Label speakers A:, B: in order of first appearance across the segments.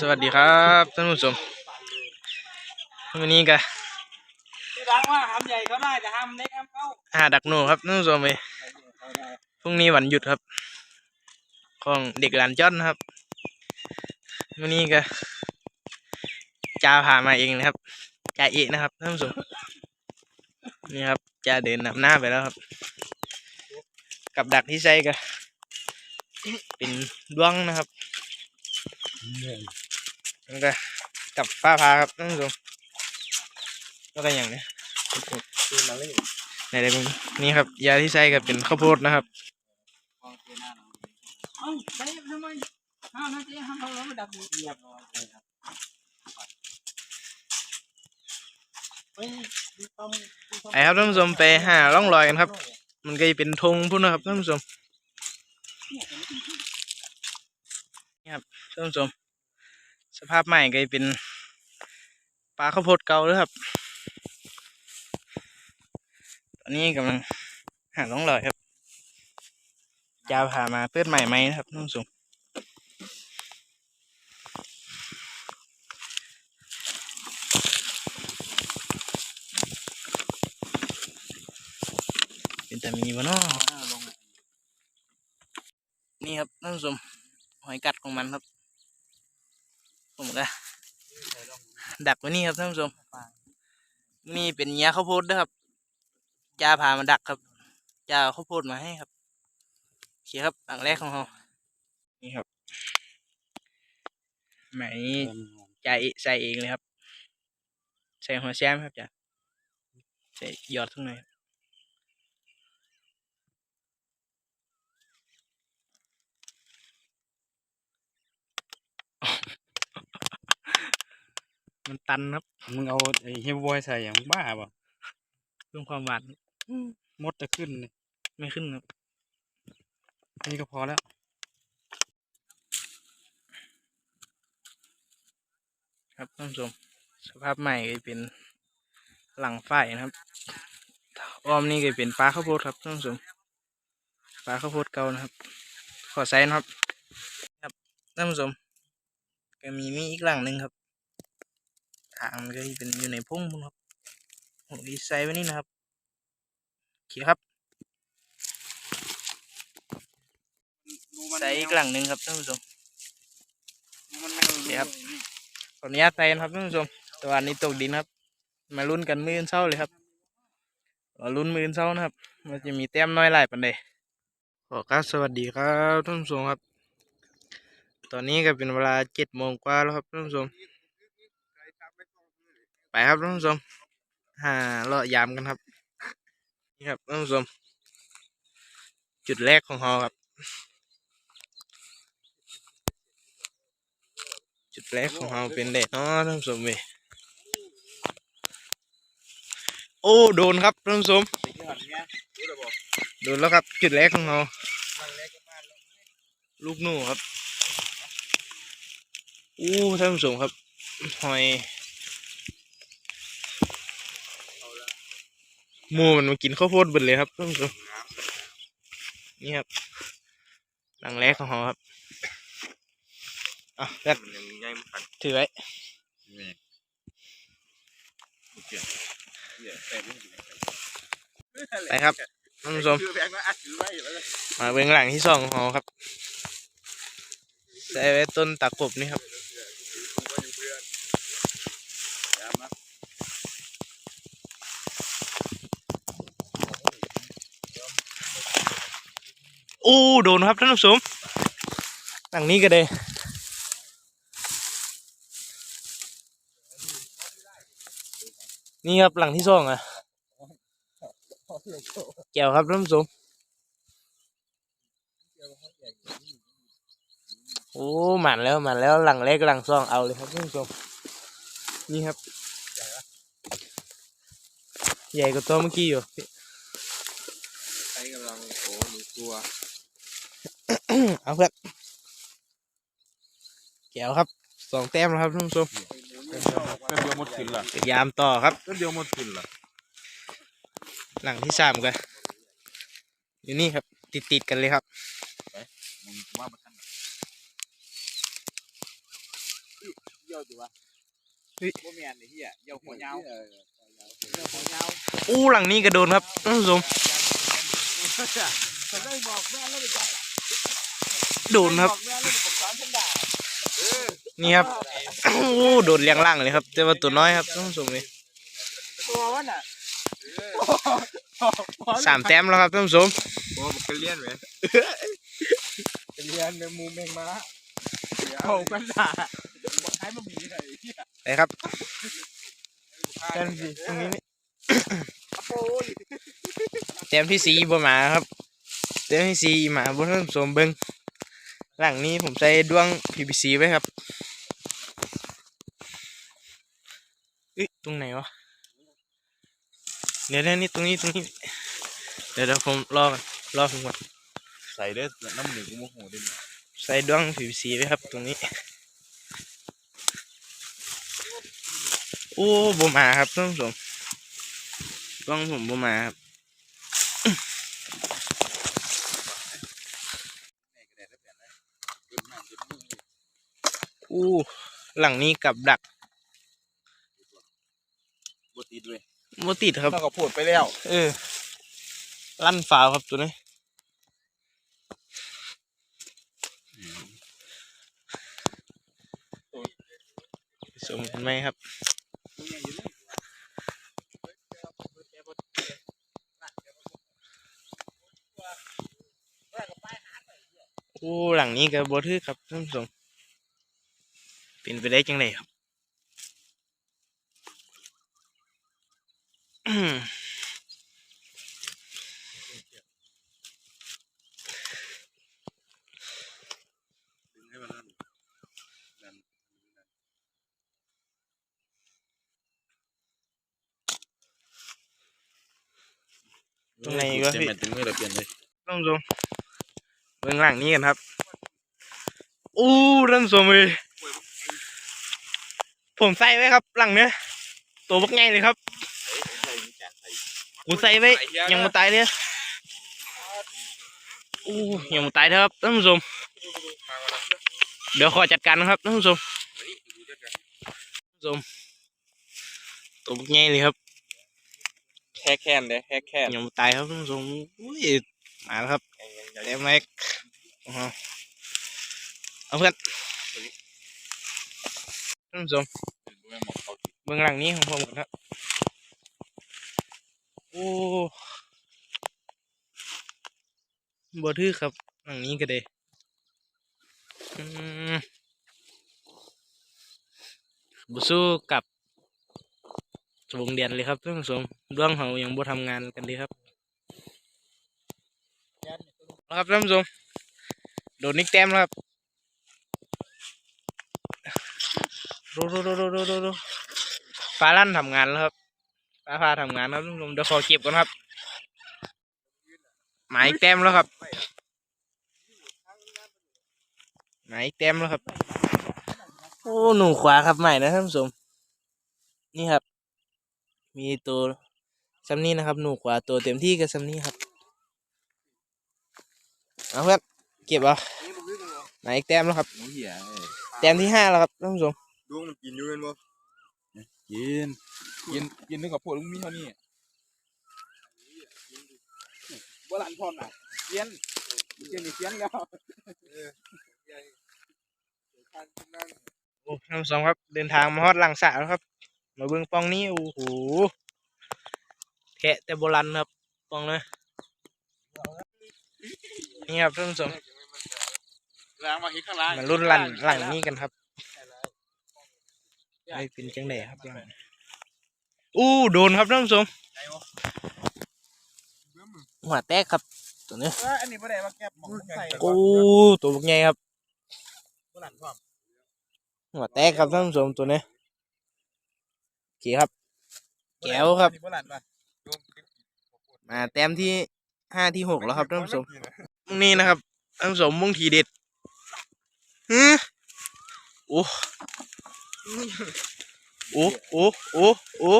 A: สวัสดีครับท่านผู้ชมวันนี้ก็
B: ที่ร้านว่าห้ามใหญ่เขาได้แต่ห้ามเล็กห้ามเข้า
A: หาดักหนูครับท่านผู้ชมไปพรุ่งนี้วันหยุดครับ ของเด็กหลานจ้อนนะครับวันนี้ก็จ่าพามาเองนะครับจ่าเอกนะครับท่านผู้ชมนี่ครับจ่าเดินนำหน้าไปแล้วครับ กับดักที่ใส่ก็เป็นดวงนะครับ แล้วก็กับฟ้าพาครับท่านผู้ชมแล้วก็อย่างเนี้ยในในมึงนี่ครับ ยาที่ใส่ก็เป็นข้าวโพดนะครับ
B: เอ้าใช้ทำไมห้ามนะเจ๊ห้ามเขาแล้วมาดับเรียบร้อยเลยครับเฮ้ยดูต้มดูต้ม
A: ไปครับท่านผู้ชมไปหาร่องรอยกันครับ มันก็จะเป็นธงพุ่นนะครับท่านผู้ชมนี่ครับ ท่านผู้ชม สภาพใหม่ก็เป็นปลาข้าวโพดเก่าเลยครับ ตอนนี้กำลังหาร่องรอยครับจะพามาเปิดใหม่ไหมนะครับท่านผู้ชมเป็นแต่มีวะเนาะนี่ครับท่านผู้ชมหอยกัดของมันครับ ผมก็ดักไว้นี่ครับท่านผู้ชมนี่เป็นยข้าวโพดนะครับจ่าพามาดักครับจ่าข้าวโพดมาให้ครับโอเคครับอันแรกของเรานี่ครับไหมจ่าใส่เองเลยครับ ใส่หัวแซมครับจ่าใส่หยอดข้างใน มันตันครับ
C: มึงเอาไอ้เฮฟบอยใส่อย่างบ้าเปล่ะ
A: เรื่องความหวาน
C: มดจะขึ้นเลย
A: ไม่ขึ้นครับ
C: นี่ก็พอแล้ว
A: ครับท่านผู้ชมสภาพใหม่ก็เป็นหลังฝ่ายนะครับอ้อมนี่ก็เป็นปลาข้าวโพดครับท่านผู้ชมปลาข้าวโพดเก่านะครับ ขอไซส์นะครับ ครับท่านผู้ชมก็มีมีอีกหลังหนึ่งครับ ทางมันก็เป็นอยู่ในพุ่งพุ่นครับผมดีไซน์ไว้นี่นะครับโอเคครับไซส์อีกหลังหนึ่งครับท่านผู้ชม
B: นไม่
A: เดี๋ยวครับขออนุญาตใส่นะครับท่านผู้ชมต่วันนี้ตกดินครับ มาลุ้นกันมืออนเช้าเลยครับรอลุ้นมืออนเช้านะครับ มันจะมีแต้มน้อยหลายปันใดขอครับสวัสดีครับท่านผู้ชมครับ ตอนนี้ก็เป็นเวลาเจ็ดโมงกว่าแล้วครับท่านผู้ชม ไปครับท่านผู้ชมหาเลาะยามกันครับ นี่ครับท่านผู้ชม จุดแรกของเราครับ จุดแรกของเราเป็นเด็ดเนาะท่านผู้ชมเว้ยโอ้โดนครับท่านผู้ชมโดนแล้วครับ จุดแรกของเราลูกหนูครับ อู้ท่านผู้ชมครับหอย มูมันมากินข้าวโพดเบิดเลยครับท่านผู้ชมนี่ครับหลังแรกของเราครับอะแรกถือไว้ไปครับท่านผู้ชม
B: คือแบงค์ก็อัดถือไว้อยู่แล้ว
A: มาเบื้องหลังที่สองของเราครับใส่ไว้ต้นตะกบนี่ครับ โอ้โดนครับท่านผู้ชมหลังนี้ก็ได้นี่ครับหลังที่สองอะแก้วครับท่านผู้ชมโอ้หมันแล้วหมันแล้วหลังเล็กหลังสองเอาเลยครับท่านผู้ชมนี่ครับ ใหญ่กว่าตัวเมื่อกี้อยู่
C: ใช้กำลังโอ้หนูตัว
A: เอาเพื่อนแก้วครับสองแต้มแล้วครับท่านผู้ชม
C: แป๊บเดียวหมดขึ้นล่ะ
A: พยายามต่อครับ
C: แป๊บเดียวหมดขึ้นล่ะ
A: หลังที่สามกันอยู่นี่ครับ ติดติดๆกันเลยครับ
C: มึงว่ามาทันยี่ยวจิวะ
A: เฮ้ย
C: บ่แม่นไอ้เหี้ยเยี่ยวหัวยาวเยี่ยวหัวยาว
A: อู้หลังนี้กระโดนครับท่านผู้ชม
C: จะได้บอกแม่แล้วไปจ้ะ
A: โดนครับ
C: บอกแม่แล้วไปปรึกษาฉันได้
A: นี่ครับอู้โดดเลี้ยงล่างเลยครับ แต่ว่าตัวน้อยครับท่านผู้ชมนี่
B: ตัวมันอะ
A: สามแต้มแล้วครับท่านผู้ชม
C: บ่บอกกันเลี้ยนไหม
B: เป็นเรียนเป็นมูเมงมาโอ้กันด่าบอกให้มันมีอะไรที่
A: ไปครับแต้มที่ตรงนี้นี่
B: โอ้ย
A: แต้มที่สีบ่มาครับแต้มที่สีมาบ่ท่านผู้ชมเบิ้ง หลังนี้ผมใส่ดวง PVC ไว้ครับเอ้ยตรงไหนวะเดี๋ยวเดี๋ยวนี่ตรงนี้ตรงนี้ เดี๋ยวเดี๋ยวผมรอกันรอผมก่อน
C: ใส่เด้อน้ำหนึ่งกูโมโหดิ
A: ใส่ดวง PVC ไว้ครับ ตรงนี้ โอ้บ่มาครับท่านผู้ชมดวงผมบ่มาครับ อู้หลังนี้กับดัก
C: บ่ติดด้วย
A: บ่ติดครับ
C: เราก็พูดไปแล้ว
A: เออ ลั่นฝาวครับตัวนี้สมกันไหมครับโอ้หลังนี้ก็บ่ถือครับท่านผู้ชม เป็นไปได้จังไดครับอืมตรงไหนวะพี่
C: ถึงมือเราเปลี่ยนเลย
A: ท่านผู้ชมเบื้องหลังนี้กันครับอู้ท่านผู้ชมเลย ผมใส่ไว้ครับ หลังเนี้ยตัวบักไงเลยครับกูใส่ไว้ยังไม่ตายเลยอู้ยังไม่ตายเถอะครับท่านผู้ชมเดี๋ยวขอจัดการนะครับท่านผู้ชมท่านผู้ชมตัวบักไงเลยครับ
C: แค่แค้นเลยแค่แค้น
A: ยังไม่ตายครับท่านผู้ชมอุ้ยมาแล้วครับเต็มแม็กอ๋อเอาเพื่อน ท่านผู้ชมเบื้องหลังนี้ของผมนครับโอ้บ่ถือครับหลังนี้ก็ได้อืมบุสู้กับวงเดียนเลยครับท่านผู้ชมดวงเขายังบ่ทำงานกันดีครับครับท่านผู้ชมโดนนิกแต้มแล้วครับ โรโรโรโรโรโรโรฟ้าลั่นทำงานแล้วครับฟ้าพาทำงานครับท่านผู้ชมเดี๋ยวขอเก็บก่อนครับ หมายแต้มแล้วครับ หมายแต้มแล้วครับ โอ้หนูขวาครับใหม่นะท่านผู้ชมนี่ครับ มีตัวซัมนี่นะครับ หนูขวาตัวเต็มที่กับซัมนี่ครับเอาเพื่อนเก็บเอาไหนอีกแต้มแล้วครับ
C: เหี้ยเอ้ย
A: แต้มที่ห้าแล้วครับท่านผู้ชม
C: ดวงมันกินอยู่เป็นบ่กินกินกินนึกกับพวกลุงมีเท่านี้บ่หลันพรอะเสียนเสียนนี่เสียนแล้ว
A: โอ้ท่านผู้ชมครับ เดินทางมาฮอดหลังสระแล้วครับ มาเบิ่งปองนี้โอ้โหแทะแต่โบราณครับปองเลยนี่ครับท่านผู้ชม
C: ล้างมาฮิตข้างล่าง
A: มารุ่นหลังหลังนี้กันครับ ไม่เป็นจังไดครับหลังอู้โดนครับท่านผู้ชมหัวแตกครับตัวนี้
B: เอออันนี้ไม่ได้มาแก็บหมองใส่
A: โอ้ตัวบักใหญ่ครับ
B: บ่หลังพร้อม
A: หัวแตกครับท่านผู้ชมตัวนี้โอเคครับแก้วครับ
B: อันนี้บ่หลังป่ะ
A: มาแต้มที่ห้าที่หกแล้วครับท่านผู้ชมมุงนี้นะครับท่านผู้ชมมุงทีเด็ดฮึโอ้ โอ้โอ้โอ้โอ้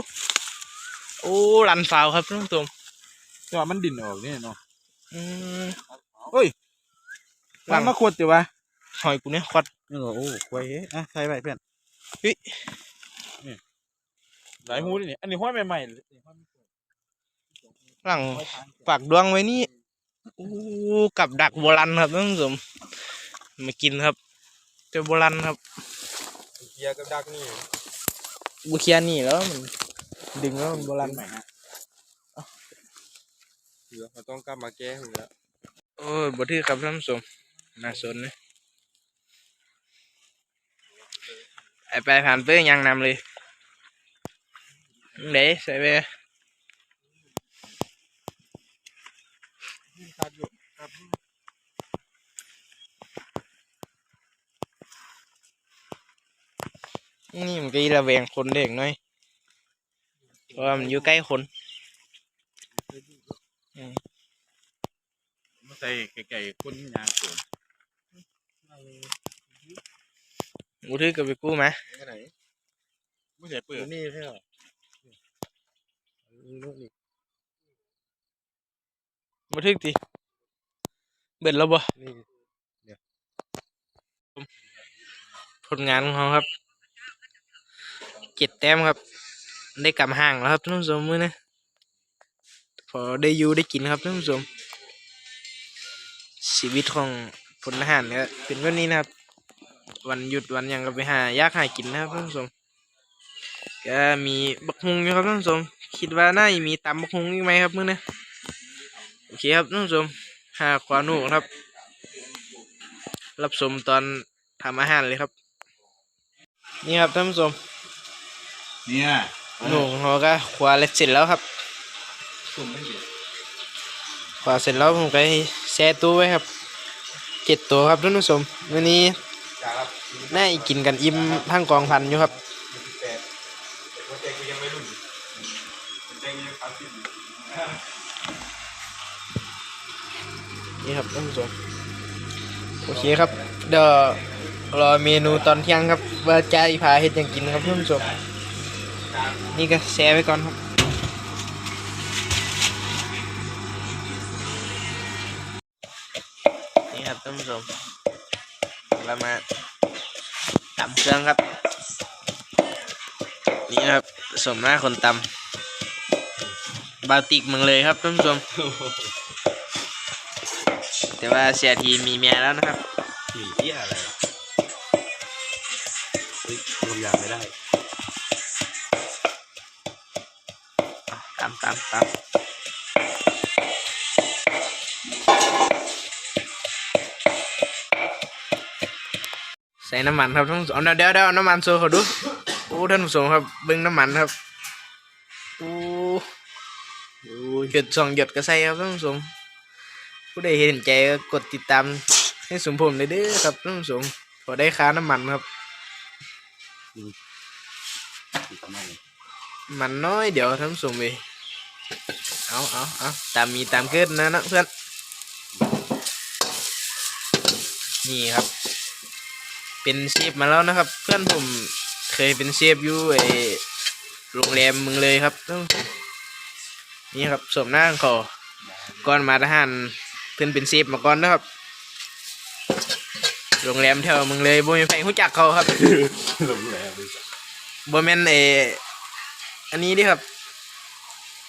A: โอ้ลันฟาวครับท่านผู้ชม
C: แต่ว่ามันดิ่นออกเนี่ยเนาะ
A: อืม
C: มันมาขวดจิวะ
A: หอยกูเนี่ยควัด
C: นี่ก็โอ้ควายเอ้ยอะใส่ไว้เพื่อนหลายหูนี่นี่อันนี้ห้อยใหม่ๆเลยนี่ห้อย
A: หลัง
C: ห้อยทาง
A: ฝากดวงไว้นี่อู้กับดักโบราณครับท่านผู้ชมมากินครับเจอโบราณครับ
C: เกียร์กับดักนี่
A: บุเคียนี่แล้วมันดึงแล้วมันโบราณ
C: ใหม่ฮะเดี๋ยวเราต้องกลับมาแก้หูแล้ว
A: โอ้ยบ่ถือครับท่านผู้ชมน่าสนเลยไอไปผ่านเปื้อยังนำเลยเด้ใส่ไป
C: ครับอยู่ครับ
A: นี่มันก็อีระแวงคนเด็กหน่อยเพราะว่ามันอยู่ใกล้คน
C: มาใส่ไก่ๆคนยางโกน
A: บ่ถือกับไปกู้ไหม
C: ไปไหนไม่ใช่เปลือกนี่ใช่หรอ
A: บ่ถือติเบิดแล้วบ่
C: นี่
A: ผลงานของเขาครับ เจ็ดแต้มครับ ได้กลับห่างแล้วครับท่านผู้ชมมื้อนี้พอได้ยูได้กินครับท่านผู้ชมชีวิตของพลทหารเนี่ยเป็นแบบนี้นะครับ วันหยุดวันยังก็ไปหายากหากินนะครับท่านผู้ชมก็มีบักฮุงอยู่ครับท่านผู้ชมคิดว่าน่าจะมีตำบักฮุงอีกไหมครับมื้อนี้โอเคครับท่านผู้ชมหาควานูครับ รับชมตอนทำอาหารเลยครับ นี่ครับท่านผู้ชม
C: เนี่ย
A: หนูของเราก็ขวาเล็ดเสร็จแล้วครับ
C: สุ่มไม่เห็น
A: ขวาเสร็จแล้วผมก็แช่ตู้ไว้ครับเจ็ดตัวครับท่านผู้ชมวันนี้
C: จ้าครับ
A: น่าจะกินกันอิ่มทั้งกองพันอยู่ครับ
C: แปดแต่หัวใจกูยังไม่รุ่นหัวใจกูยังสามสิบอยู่
A: นี่ครับท่านผู้ชมโอเคครับ เดี๋ยวรอเมนูตอนเที่ยงครับ ว่าจะอีพาเฮ็ดหยังกินครับท่านผู้ชม นี่ก็แช่ไว้ก่อนครับนี่ครับท่านผู้ชมเรามาตำเครื่องครับ นี่ครับสมหน้าคนตำบาติกมึงเลยครับท่านผู้ชม แต่ว่าเสียทีมีเมียแล้วนะครับ
C: หนีเที่ยอะไรอะเฮ้ยรวมอย่างไม่ได้า
A: มตามตามใส่น้ำมันครับท่านผู้ชมเอาเดี๋ยวเดี๋ยวเอาน้ำมันโซ่เขาดูโอ้ท่านผู้ชมครับเบิ้งน้ำมันครับโอ้หยดสองหยดก็ใส่ครับท่านผู้ชมผู้ใดเห็นใจก็กดติดตามให้สมผมเลยเด้อครับท่านผู้ชมพอได้ค้าน้ำมันครับ มันน้อยเดี๋ยวท่านผู้ชมเลย เอาเอาเอาตามมีตามเกิดนะนะเพื่อน นี่ครับ เป็นเชฟมาแล้วนะครับ เพื่อนผมเคยเป็นเชฟอยู่ไอโรงแรมเมึงเลยครับท่านผู้ชมนี่ครับสมหน้าของเขาก่อนมาทหารเพื่อนเป็นเชฟมาก่อนนะครับ โรงแรมแถวเมึงเลยบ่มีใครรู้จักเขาครับ
C: หลงแล้วดิ
A: บ่แม่นเอออันนี้เดิครับ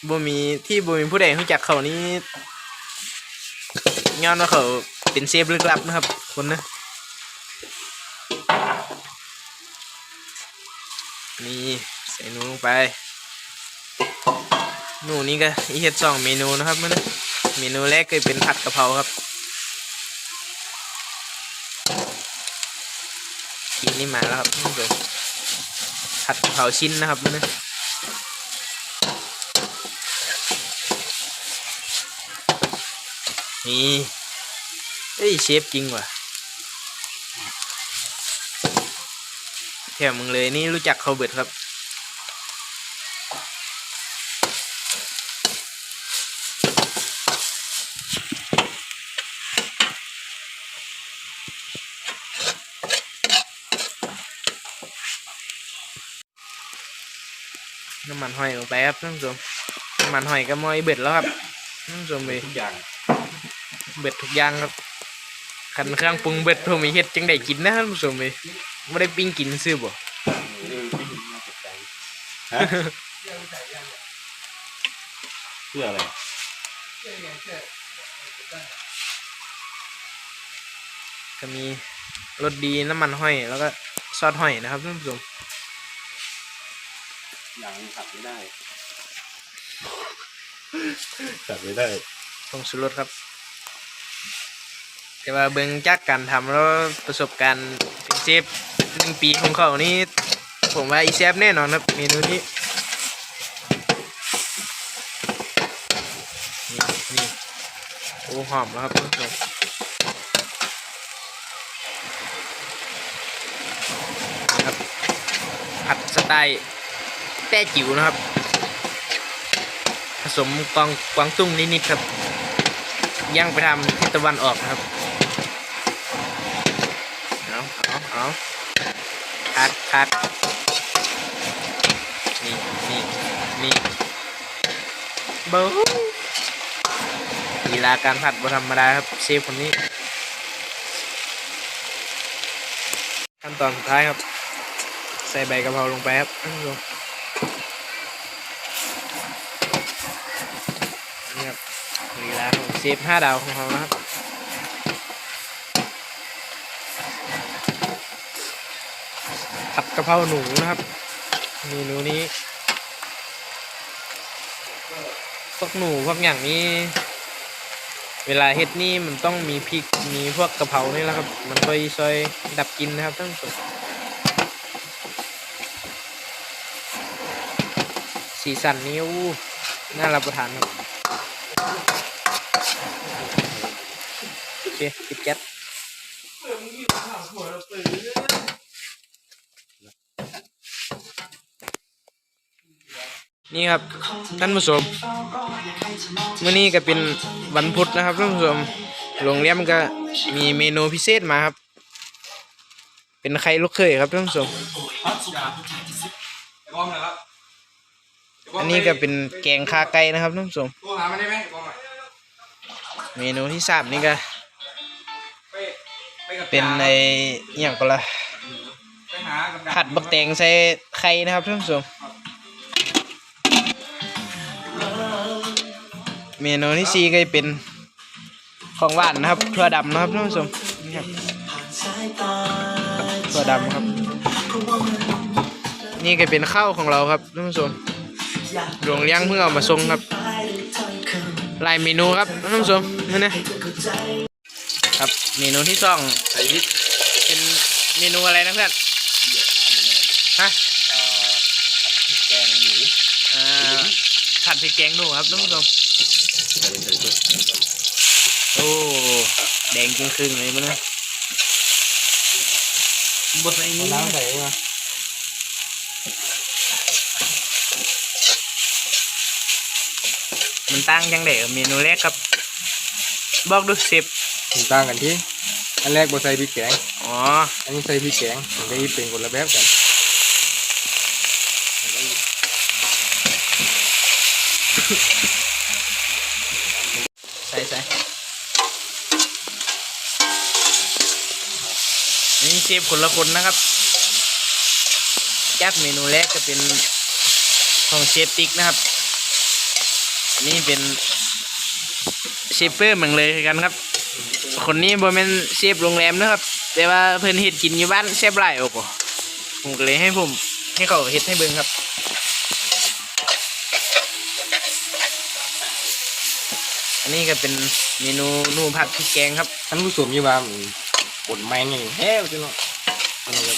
A: บ่มีที่บ่มีผู้ใดรู้จักเขานี่ย้อนว่าเขาเป็นเซฟลึกลับนะครับ คนนะนี่ใส่นูลงไปนูนี่ก็อีเฮ็ดสองเมนูนะครับมันนะเมนูแรกก็เป็นผัดกะเพราครับกินนี่มาแล้วครับท่านผู้ชมผัดกะเพราชิ้นนะครับนะ นี่เอ้ยเชฟจริงว่ะแถมมึงเลยนี่รู้จักเขาเบิดครับน้ำมันหอยลงไปครับท่านผู้ชมน้ำมันหอยก็มอยเบ็ดแล้วครับท่านผู้ชมเลย
C: ทุกอย่าง
A: เบ็ดทุกอย่างครับขันเครื่องปรุงเบ็ดผมมีเฮ็ดจังได้กินนะท่านผู้ชมเลยไม่ได้ปิ้งกินซื้อบ่
C: ฮะเพื่ออะไร
A: ก็มีรสดีน้ำมันห้อย แล้วก็ซอสห้อยนะครับท่านผู้ชม
C: ยังขับไม่ได้ขับไม่ได้
A: ผงชูรสครับ แต่ว่าเบิ่งจากการทำแล้วประสบการณ์เป็นเชฟหนึ่งปีของเขานี่ผมว่าอีเซฟแน่นอนครับเมนูนี้นี่นี่โอ้หอมแล้วครับท่านผู้ชมนะครับผัดสไตล์แต้จิ๋วนะครับ ผสมกวางกวางตุ้งนิดๆครับย่างไปทำทิศตะวันออกนะครับ เอาเอาเอา คัดคัดนี่นี่นี่เบิ้ลีลาการผัดบ่ธรรมดาครับเชฟคนนี้ ขั้นตอนสุดท้ายครับ ใส่ใบกะเพราลงไปครับท่านผู้ชมนี่ครับลีลาของเชฟห้าดาวของเรานะครับ ผัดกะเพราหนูนะครับเมนูนี้พวกหนูพวกอย่างนี้ เวลาเฮ็ดนี่มันต้องมีพริกมีพวกกะเพรานี่แหละครับ มันค่อยซอยดับกลินนะครับท่านผู้ชมสีสันนี้อู้น่ารับประทานครับโอเคปิดแก๊ส นี่ครับท่านผู้ชมมื้อนี้ก็เป็นวันพุธนะครับท่านผู้ชมโรงเรียนก็มีเมนูพิเศษมาครับ เป็นไข่ลูกเขยครับท่านผู้ชม
B: บอมนะครับ
A: อันนี้ก็เป็นแกงคาไก่นะครับท่านผู้ชม
B: ตัวหามันได้ไหมบอมอะ
A: เมนูที่สามนี่ก็
B: ไปไปกับ
A: เป็นในอหย่างก็ละ
B: ไปหากับ
A: ผัดบักแตงใส่ไข่นะครับท่านผู้ชม เมนูที่สี่ก็เป็นของหวานนะครับถั่วดำนะครับท่านผู้ชมนี่ครับถั่วดำครับ นี่ก็เป็นข้าวของเราครับท่านผู้ชมโรงเลี้ยงเพิ่งเอามาส่งครับหลายเมนูครับท่านผู้ชมนี่นะครับเมนูที่สอง
C: ใส่พริก
A: เป็นเมนูอะไรนะเพื่อนฮะ
C: แกงหมู
A: อ่าผัดพริกแกงหนูครับท่านผู้ชม
C: ใส่ใส่ด้วย
A: โอ้แดงจริงครึ่งเลยมันนะบดใส่นี้
B: น้ำใส่มา
A: มันตั้งยังไงกับเมนูแรกครับ บอกดูสิบ
B: ต่างกันที่อันแรกบใส่พริกแกง
A: อ๋อ
B: อันนี้ใส่พริกแกงมันได้เป็นคนละแบบกัน
A: ใส่ใส่นี่ เชฟคนละคนนะครับจากเมนูแรกจะเป็นของเชฟติ๊กนะครับนนี้เป็นเชฟเปอร์เหมือนเลยกันครับ คนนี้บ่แม่นเชฟโรงแรมนะครับ แต่ว่าเพิ่นเฮ็ดกินอยู่บ้านแซ่บหลายโอ้โหผมก็เลยให้ผมให้เขาเฮ็ดให้เบิ่งครับอันนี้ก็เป็นเมนูนูผัดพริกแกงครับ
B: ท่านผู้ชมยี่ว่ามัน ปนแมงอย่างแห้วจังเนาะเอาเลย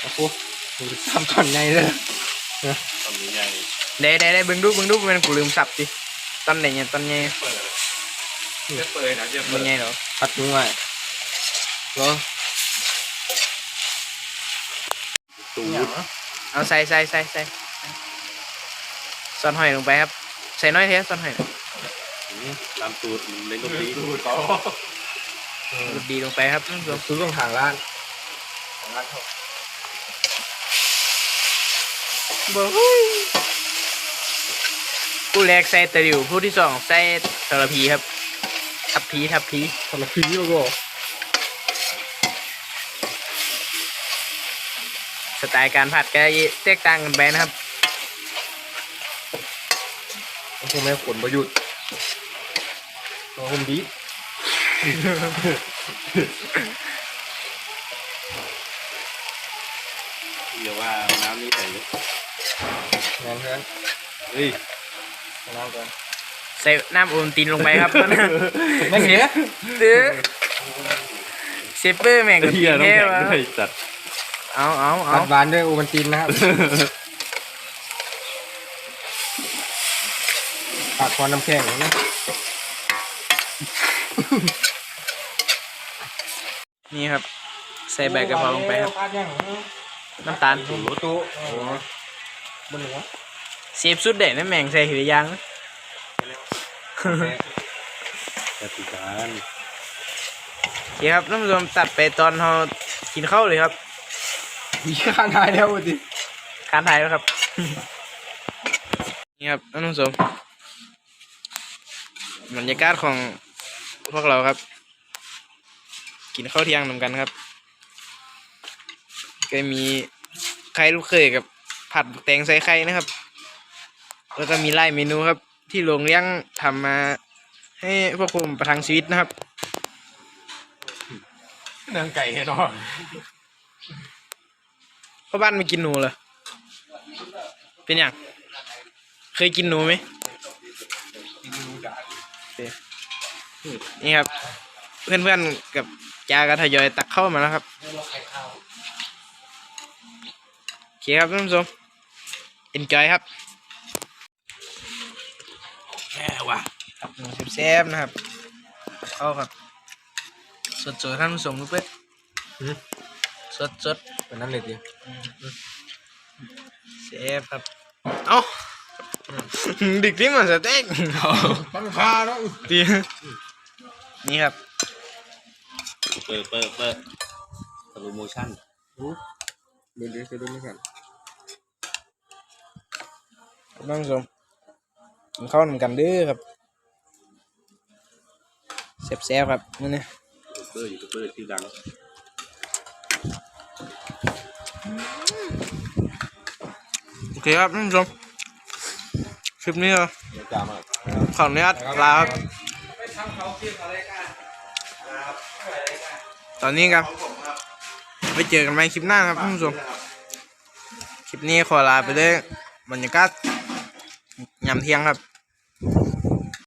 B: โอ้โหมันทำก่อนไงเลย
C: ตำหนิใหญ่
A: ได้ได้ได้เบิ่งดูเบิ่งดูแมันกูลืมสับดิตอนไหนเนี่ยตอนไง
C: เปิดจะเปิดนะจะ
A: มั
C: เปิ
A: น
C: ด
A: ไงเหรอ
B: พัดนุ่งไงเหรอ
C: ตูด
A: เอาใส่ใส่ใส่ใส่ซอนหอยลงไปครับ ใส่น้อยเท่ซอนหอย
C: ตามตูดมันเล่นดนตรีตูดเขา
A: รสดีลงไปครับท่านผู้ชม
B: ซื้อต้องทางร้านของร้านเขา
A: ผู้แรกใส่ตะหลิวผู้ที่สองใส่ตะละพีครับ ทับพีทับพี
B: สำหรับพี่แล้วก็
A: สไตล์การผัดก็แตกต่างกันไปนะครับ
D: ผมไม่ขนประยุทธ์ ตัวผมดี
C: เดี๋ยวว่าน้ำนี่ใส่เลย
D: งานเพื่อน
C: เฮ้ย
D: น้ำก่อน
A: ใส่น้ำโอวัลตินลงไปครับ
D: ไม่เสีย
A: เด้อเซฟเปอร์แม่งก็
C: เฮีย
A: ตี
C: น้ำ
A: แค่
C: แข็ง
A: ว่า
C: ด้วยจัด
A: เอาเอา
D: ห
A: เอา
D: วานหวานด้วยโอวันตินนะครับปากควันน้ำแข็งนะ
A: นี่ครับ ใส่ใบกะเพราลงไปครับ น้ำตาล
D: โอ้โหตู้โอ้โหบนหัว
A: เซฟสุดเด็ดนะแม่งใส่หือยางนะ
C: จัดการ
A: โอเคครับท่านผู้ชมตัดไปตอนเรากินข้าวเลยครับ
D: มีข้างท้ายแล้วดิ
A: คานไทยแล้วครับ นี่ครับท่านผู้ชมบรรยากาศของ พวกเราครับ กินข้าวเที่ยงนำกันครับ ก็มีไข่ลูกเขยกับผัดแตงใส่ไข่นะครับ แล้วก็มีไล่เมนูครับ ที่โรงเลี้ยงทำมา ให้พวกผมประทังชีวิตนะครับ
D: นางไก่ให้น้อง
A: พ่อบ้านไม่กินหนูเหรอเป็นอย่าง เคยกินหนูไหม นี่ครับ เพื่อนๆกับจาก็ทยอยตักเข้ามาแล้วครับโอเคครับท่านผู้ชม enjoy ครับแย่ว่ะครับหนูแซ่บๆนะครับ เข้าครับ สดๆท่านผู้ชมรู้เปล่าสดๆ
D: เป็นน้ำเล็ดดิ
A: เซฟครับ เอ้าดึกที่มันสเต็ก
D: ตั้งคาแล้ว
A: ดี นี่ครับ
C: เปิดเปิดเปิดสโลโมชั่น
D: เดี๋ยวเดี๋ยวจะดูไม่กัน
A: น้องผู้ชมกินข้าวเหมือนกันเด้อครับแซ่บๆครับนี่นี่
C: ยูทูบเบอร์ยูทูบเบอร์ชื่อดัง
A: โอเคครับท่านผู้ชมคลิปนี้ก็
D: เดี๋ยวจ้ามา
A: ขออนุญาตลาครับต อนนี้ครับไปเจอกันใหม่คลิปหน้าครับท่านผู้ชมคลิปนี้ขอลาไปด้วยบรรยากาศยามเที่ยงครับ